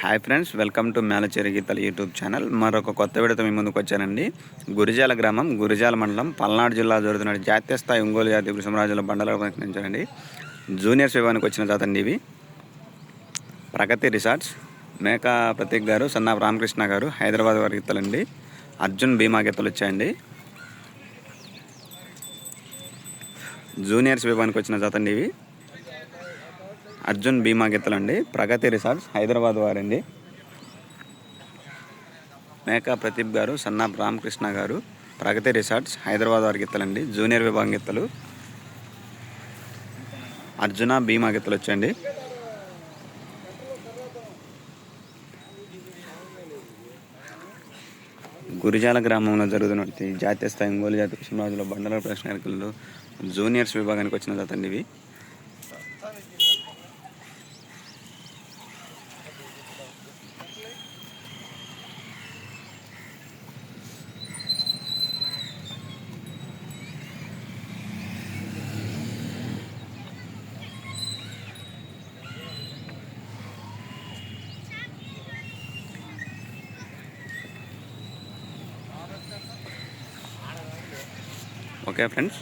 Hi friends welcome to Melacheri గీతల YouTube channel. మరొక కొత్త విడత మీ ముందుకు వచ్చానండి. గురిజాల గ్రామం గురిజాల మండలం పల్నాడు జిల్లా జరుగుతున్న జాతీయ స్థాయి ఒంగోలు జాతి కృష్ణరాజుల బండలకు ప్రయత్నించారండి జూనియర్స్ విభాగానికి వచ్చిన జాతండి ఇవి. ప్రగతి రిసార్ట్స్ మేకా ప్రతీక్ గారు సన్నా రామకృష్ణ గారు హైదరాబాద్ వారి గీతలండి అర్జున్ భీమా గీతలు వచ్చాయండి. జూనియర్స్ విభాగానికి వచ్చిన జాతండి ఇవి. అర్జున్ భీమా గీతలండి ప్రగతి రిసార్ట్స్ హైదరాబాద్ వారండి. మేకా ప్రదీప్ గారు సన్నాప్ రామకృష్ణ గారు ప్రగతి రిసార్ట్స్ హైదరాబాద్ వారి గీతలండి జూనియర్ విభాగం గీతలు అర్జున భీమా గీతలు వచ్చండి గురిజాల గ్రామంలో జరుగుతున్నటువంటి జాతీయ స్థాయి ఒంగోలు జాతి కృష్ణరాజులో బండల ప్రశ్నలు జూనియర్స్ విభాగానికి వచ్చిన జాతండి ఇవి. Okay friends